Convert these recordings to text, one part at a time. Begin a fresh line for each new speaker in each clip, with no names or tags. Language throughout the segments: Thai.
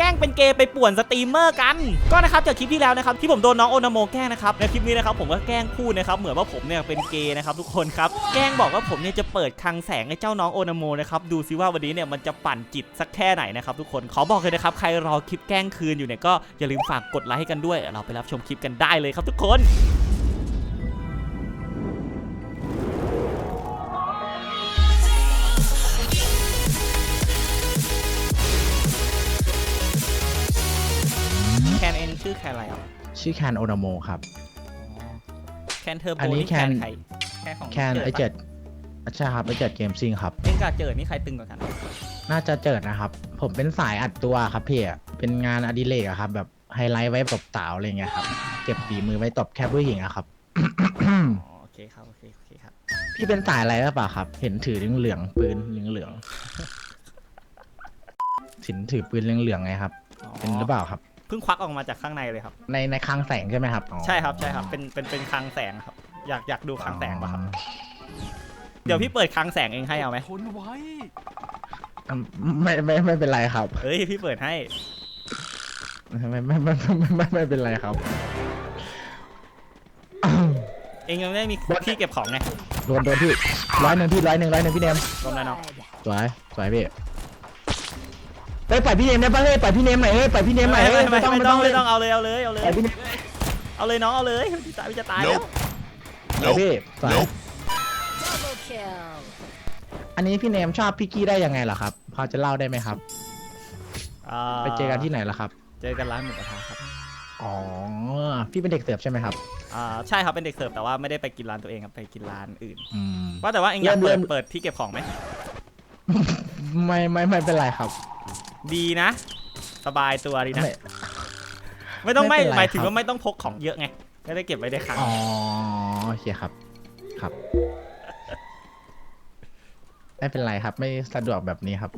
แกล้งเป็นเกย์ไปป่วนสตรีมเมอร์กัน ก็นะครับจากคลิปที่แล้วนะครับที่ผมโดนน้องโอนาโมแกล้งนะครับในคลิปนี้นะครับผมก็แกล้งพูดนะครับเหมือนว่าผมเนี่ยเป็นเกย์นะครับทุกคนครับแกล้งบอกว่าผมเนี่ยจะเปิดคลังแสงให้เจ้าน้องโอนาโมนะครับดูซิว่าวันนี้เนี่ยมันจะปั่นจิตสักแค่ไหนนะครับทุกคนขอบอกเลยนะครับใครรอคลิปแกล้งคืนอยู่เนี่ยก็อย่าลืมฝากกดไลค์ให้กันด้วย เราไปรับชมคลิปกันได้เลยครับทุกคน ชื่อแคนอะไรอะ
ชื่อแคนโอนาโมครับ
แคนเทอร์โบ
อันนี้
นี่แคน
แคน
ใครแคนของ
แคน
จิ
ไอ
ปะ
เจ็ดใช่ครับไอเจ็ดเกมซิงครับ
เอ็งกับเจิดนี่ใครตึงกว่ากัน
น่าจะเจิดนะครับ ผมเป็นสายอัดตัวครับพี่อะเป็นงานอดิเรกอะครับ แบบไฮไลท์ไว้ตบสาวอะไรเงี้ยครับ เก็บฝีมือไว้ตบแค่ผู้หญิงอะครับ
อ๋อโอเคครับโอเคโอเคครับ
พี่เป็นสายอะไรหรือเปล่าครับ เห็นถือเหลืองๆปืนเหลืองๆสินถือปืนเหลืองๆไงครับเป็นหรือเปล่าครับ
เพิ่งควักออกมาจากข้างในเลยครับ
ในในคลังแสงใช่ไหมครับอ๋อ
ใช่ครับใช่ครับเป็นเป็นเป็นคลังแสงครับ อยากอยากดูคลังแสงป่ะครับเดี๋ยวพี่เปิดคลังแสงเองให้เอาไหม
ทนไว้
อืมไม่ไม่ไม่เป็นไรครับ
เฮ้ยพี่เปิดให้
ไม่ไม่ไม่ไม่ไม่ไม่เป็นไรครับ
เองยังไม่ได้มีที่เก็บของไง
โดนโดนพี่ร้อยหนึ่งพี่ร้อยหนึ่งร้อยหนึ่งพี่เนม
รวมแล้วเนาะ
สวยสวยพี่ เฮ้ยปล่อยพี่เนมได้ปะเฮ้ยปล่อยพี่เนมหน่อยเฮ้ยปล่อยพี่เนมหน่อย
ไม่
เฮ้ย
ไม่ไม่ไม่ต้องไม่ต้อง
ป
เอาเลยเอาเลยเอาเลย
ล่อยพี่เนม
เอาเลยน้องเอาเลยพี่ตายพี่จะตายแล้ว
ปล่อยพี่สวย
Double kill.
อันนี้พี่เนมชอบพี่กี้ได้ยังไงล่ะครับพอจะเล่าได้ไหมครับาไปเจอกันที่ไหนล่ะครับ
เจอกันร้านหมูกระทะครับ
อ๋อ พี่เป็นเด็กเสิร์ฟใช่ไหมครับ
อ่าใช่ครับเป็นเด็กเสิร์ฟแต่ว่าไม่ได้ไปกินร้านตัวเองครับไปกินร้านอื่น
อืม
ว่าแต่ว่าเองอยาก
เริ่
เปิด
ม
เปิดที่เก็บของไหม
ไม่ไม่ไม่เป็นไรครับ
ดีนะ สบายตัวดีนะ
ไม่
ไม่ต้อง
ไม่
ไม่
เป็นไร
หมายถึง
ครับ
ว่าไม่ต้องพกของเยอะไงไม่ได้เก็บไว้ในคลัง
อ๋อโอเคครับ ครับ ไม่เป็นไรครับ ไม่สะดวกแบบนี้ครับ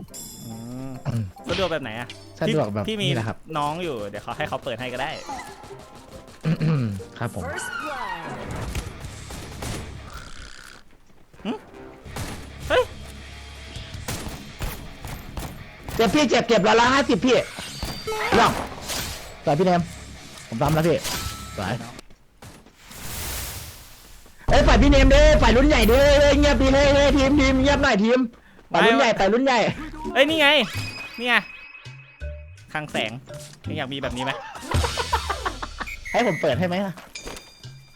มสะดวกแบบไหนอะ
สะดวกแบบ
พี่มี
นี้แหละครับ
น้องอยู่เดี๋ยวเขาให้เขาเปิดให้ก็ได้
ครับผม
First blood.
เฮ้ย
จ็บพี่เจ็บเก็บร้อยละห้าสิบพี่ลองสวยพี่เนมผมทำแล้วพี่สวยเอ้ยฝ่ายพี่เนมเด้ฝ่ายรุ่นใหญ่เด้เฮ้ยเงียบดีเฮ้ยเฮ้ยทีมทีมเงียบหน่อยทีมฝ่ายรุ่นใหญ่ฝ่ายรุ่นใหญ่
เอ้ยนี่ไงนี่ไงคลังแสงเองอยากมีแบบนี้ไหม
ให้ผมเปิดให้ไหมล่ะ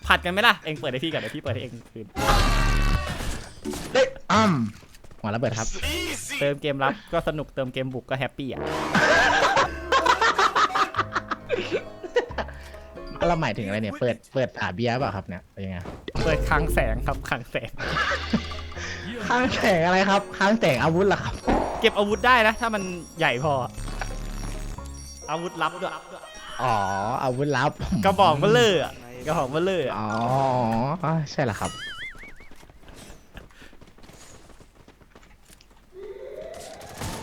ผัดกันไหมล่ะเองเปิดให้พี่ก่อนเดี๋ยวพี่เปิดให้เองคืน
เฮ้ยอ้ำ หัวระเบิดครับ
เติมเกมรับก็สนุกเติมเกมบุกก็แฮปปี้อะ
เราหมายถึงอะไรเนี่ย เปิดเปิดฝาเบียร์เปล่าครับเนี่ยเป็นยังไง
เปิดคลังแสงครับคลังแสง
ข้างแสงอะไรครับข้างแสงอาวุธเหรอครับ
เก็บอาวุธได้นะ ถ้ามันใหญ่พอ อาวุธลับด้วย
อ๋ออาวุธลับ
กระบอกเบลเลอร์อะกระบอกเบลเลอร์อะ
อ๋อใช่เหรอครับ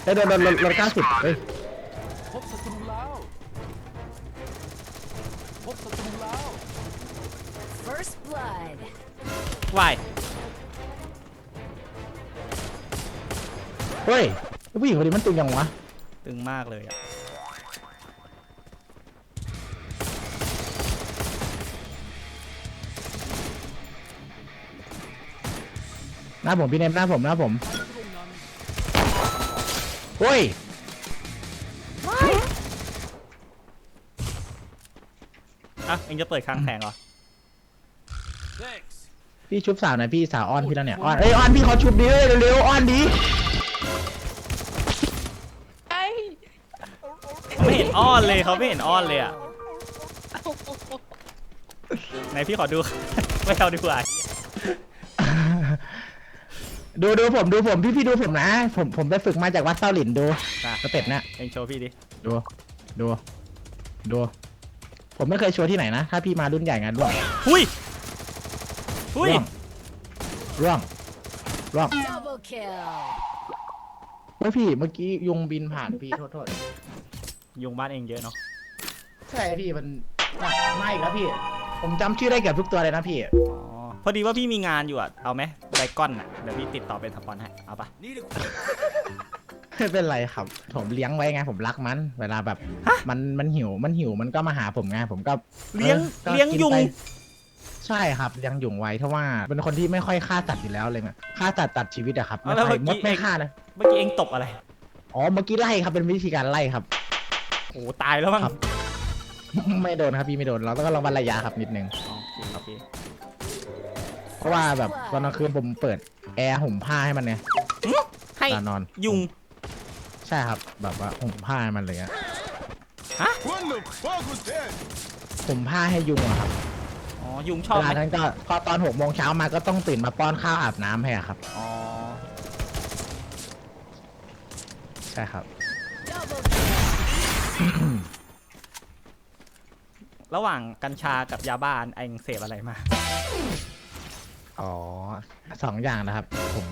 เฮ้ยโดนโดนโดนเก้าสิบเฮ้ย
พบศัตรูแล้ว พบศัตรูแล้ว
First blood.
วาย
เฮ้ยผู้หญิงคนนี้มันตึงยังวะ
ตึงมากเลยอะ
หน้าผมพี่เนมหน้าผมหน้าผม เฮ้ย
อะเองจะเปิดคลังแสงเหรอ
thanks
พี่ชุบสาวหน่อยพี่สาวอ้อนพี่แล้วเนี่ยอ้อนเอ้ยอ้อนพี่เขาชุบดิเอ้ยเร็วๆอ้อนดิ
เขาไม่เห็นอ้อนเลยเขาไม่เห็นอ้อนเลยอะ ไหนพี่ขอดู ไม่เอาดีกว่า
ดูดูผมดูผมพี่พี่ดูผมนะ ผมผมไปฝึกมาจากวัดเต้าหลินดู
อะ
สเต็ปเนี่ย
เองโชว์พี่ดิ
ดูดูดู ผมไม่เคยโชว์ที่ไหนนะ ถ้าพี่มารุ่นใหญ่งานร่วง
หุยหุย
ร่วงร่วง
Double kill.
เมื่อพี่เมื่อกี้ยุงบินผ่านพี่โทษโทษ
ยุงบ้านเองเยอะเนาะ
ใช่พี่มันไม่อีกแล้วพี่ ผมจำชื่อได้เกือบทุกตัวเลยนะพี่
อ๋อ พอดีว่าพี่มีงานอยู่อะ เอาไหมไดก้อนอะ เดี๋ยวพี่ติดต่อเป็นสปอนให้ เอาปะ
นี่ดีก
ไม่เป็นไรครับ ผมเลี้ยงไว้ไงผมรักมัน เวลาแบบมันมันหิวมันหิวมันก็มาหาผมไงผมก็
เลี้ยง
ออก็
เลี้ยง
กิน
ยุง
ไปใช่ครับเลี้ยงยุงไว้เพราะว่าเป็นคนที่ไม่ค่อยฆ่าสัตว์อยู่แล้วเลยไงฆ่าสัตว์ตัดชีวิตอะครับไม่
แล้ว
ค่อย
เมื่
ม
อ
ด
กี้
ไม่ฆ่านะ
เมื่อกี้เองตบอะไร
อ๋อเมื่อกี้ไล่ครับเป็นวิธีการไล่ครับ
โอ้โหตายแล้วมั้ง
ครับ ไม่โดนครับพี่ไม่โดนเราต้องระวังระยะครับนิดนึง
โอเคโอเค
เพราะว่าแบบตอนกลางคืนผมเปิดแอร์ห่มผ้าให้มันเนี่ย
ให้
ตอนนอน
ยุง
ใช่ครับ แบบว่าห่มผ้าให้มันเลยอะ
What the fuck was that
ห่มผ้าให้ยุงอะครับ
อ๋อ ยุงชอบ
เว
ไห
ลามนั้นก็พอตอนหกโมงเช้ามาก็ต้องตื่นมาป้อนข้าวอาบน้ำให้อะครับ
อ๋อ
ใช่ครับ
Double kill.
ระหว่างกัญชากับยาบ้าเองเสพอะไรมา
อ๋อสองอย่างนะครับ ผม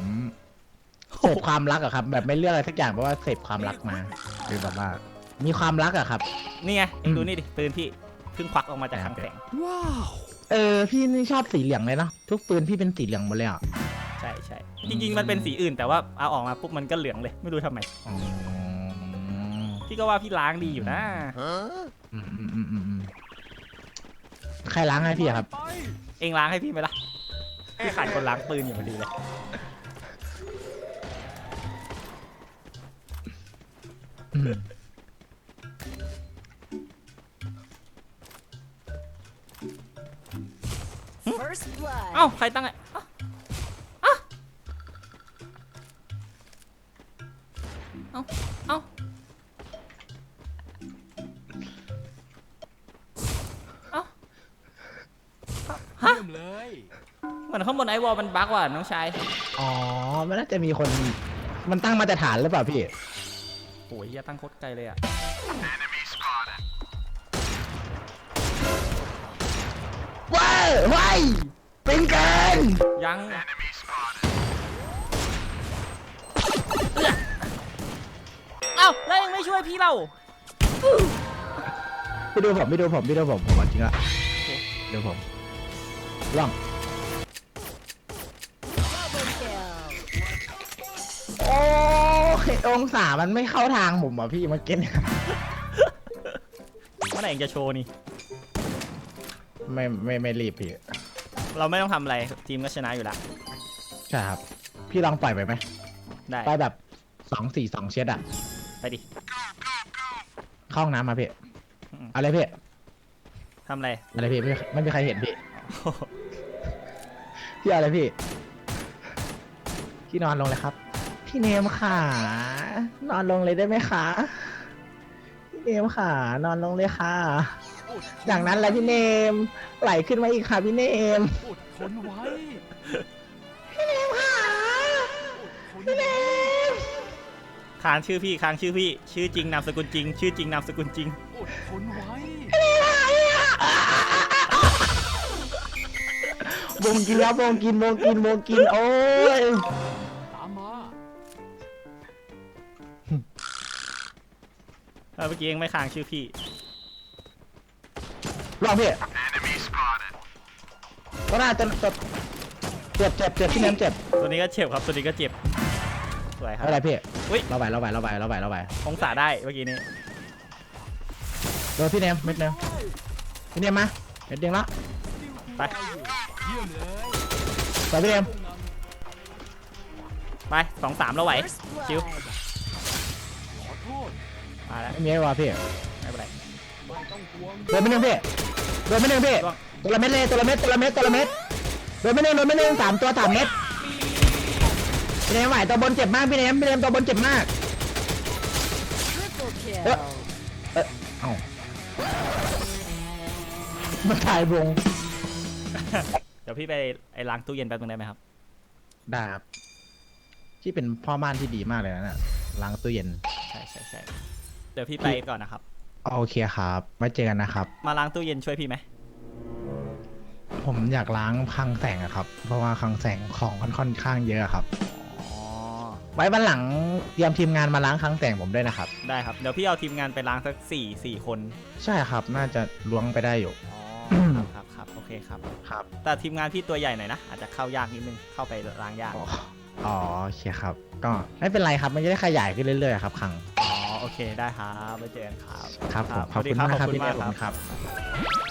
เสพความรักอะครับ แบบไม่เลือกอะไรสักอย่างเพราะว่าเสพความรักมา คือแบบว่ามีความรักอะครับ
นี่ไงเองดู
อืม
นี่ดิปืนพี่เพิ่งควักออกมาจากคลังแสง
เออพี่นี่ชอบสีเหลืองเลยเนาะทุกปืนพี่เป็นสีเหลืองหมดเลยอะ
ใช่ใช่จริง ๆ มันเป็นสีอื่นแต่ว่าเอาออกมาปุ๊บมันก็เหลืองเลยไม่รู้ทำไม
อ๋อ
พี่ก็ว่าพี่ล้างดีอยู่นะ
Huh
อืมอืมอืมอืมอืมใครล้างให้พี่อะครับ
ไป
เองล้างให้พี่ไหมล่ะ พี่ขาดคนล้างปืนอยู่พอดีเลย
อืม
First blood.
เอ้า ใครตั้งไงเอ้า เอ้า เอ้าเอ้า
เยี่ยมเลย
เหมือนข้างบนไอวอลมันบั๊กว่ะน้องชาย
อ๋อ มันน่าจะมีคน มันตั้งมาตรฐานหรือเปล่าพี่
โอ้ยเหี้ยตั้งโคตรไกลเลยอะ
ว้ายว้ายเป็นเกิน
ยังเอ้าแล้วยังไม่ช่วยพี่เรา
พี่ดูผมพี่ดูผมพี่ดูผมผมเอาจริงละดูผมล่อง องศามันไม่เข้าทางผมอะพี่เมื่อกี้เนี่ย
เมื่อไหร่เองจะโชว์นี่
ไม่ไม่ไม่รีบพี่
เราไม่ต้องทำอะไรทีมก็ชนะอยู่แล้ว
ใช่ครับ พี่ลองปล่อยไปไหม
ได้
ไปแบบสองสี่สองเช็ดอะ
ไปดิ
เข้าห้องน้ำมาพี่
อืม
อะไรพี่
ทำอะไร
อะไรพี่ไม่ไม่มีใครเห็นพี่พี่เอาอะไรพี่พี่นอนลงเลยครับ พี่เนมค่ะ นอนลงเลยได้ไหมคะพี่เนมค่ะ นอนลงเลยค่ะ
อด
อย่างนั้นแหละพี่เนม ไหลขึ้นมาอีกค่ะพี่เนม
อดทนไว้
พี่เนมค่ะ
อดทน
พี่เน
ไว้
ม
ค้างชื่อพี่ค้างชื่อพี่ ชื่อจริงนามสกุลจริง ชื่อจริงนามสกุลจริง
อดทนไว้
วงกินครับวงกินวงกินวงกินโอ้ย
เออเมื่อกี้เองไม่ค้างชื่อพี่
ลองพี่ก็น่าจะจะเจ็บเจ็บเจ็บพี่เนมเจ็บ
ตัวนี้ก็เจ็บครับตัวนี้ก็เจ็บสวยครับ
อะไรพี่
อุ๊ย
เราไหวเราไหวเราไหวเราไหวเราไหว
องศาได้เมื่อกี้นี้
โดนพี่เนมเม็ดเนมพี่เนมมาเม็ดเดียวละ
ไป
เยี่ยมเลย
ไปพี่เนม
ไปสองสามเราไหว
First
ชิว
blood.
ไม่มีไอ้วะพี่
ไม่เป็นไร
ไม่ต้องห่วง
โดนไม่หนึ่งพี่โดนไม่หนึ่งพี่
ล่วง
ตัวละเม็ดเลยตัวละเม็ดตัวละเม็ดตัวละเม็ดโดนไม่หนึ่งโดนไม่หนึ่งสามตัวสามเม็ดพี่เนมไหวตัวบนเจ็บมากพี่เนมพี่เนมตัวบนเจ็บมาก
Triple kill.
เอ๊ะเอ๊ะเอ้ามันถ่ายวง
เดี๋ยวพี่ไปไอ้ล้างตู้เย็นแป๊บนึงได้ไหมครับ
ได้ครับที่เป็นพ่อบ้านที่ดีมากเลยนะเนี่ยล้างตู้เย็น
ใช่ใช่ใช่ เดี๋ยวพี่ไปก่อนนะครับ
โอเคครับไว้เจอกันนะครับ
มาล้างตู้เย็นช่วยพี่ไหม
ผมอยากล้างคลังแสงอะครับ เพราะว่าคลังแสงของค่อนค่อนข้างเยอะครับ
อ๋อ
ไว้วันหลังเตรียมทีมงานมาล้างคลังแสงผมด้วยนะครับ
ได้ครับ เดี๋ยวพี่เอาทีมงานไปล้างสักสี่สี่คน
ใช่ครับ น่าจะล้วงไปได้อยู่
อ๋อ ครับครับครับโอเคครับ
ครับ
แต่ทีมงานพี่ตัวใหญ่หน่อยนะ อาจจะเข้ายากนิดนึง เข้าไปล้างยาก
อ๋ออ๋อโอเคครับ ก็ไม่เป็นไรครับ มันจะได้ขยายขึ้นเรื่อยๆครับครั้ง
อ๋อ โอเคได้ครับไปเจอกันครับ
ครับผม
ครับ
ขอบคุณ
สวัสดีครับ
มากครับ
ขอบคุณ
พี่เนย
มาก
ขอบคุณครับ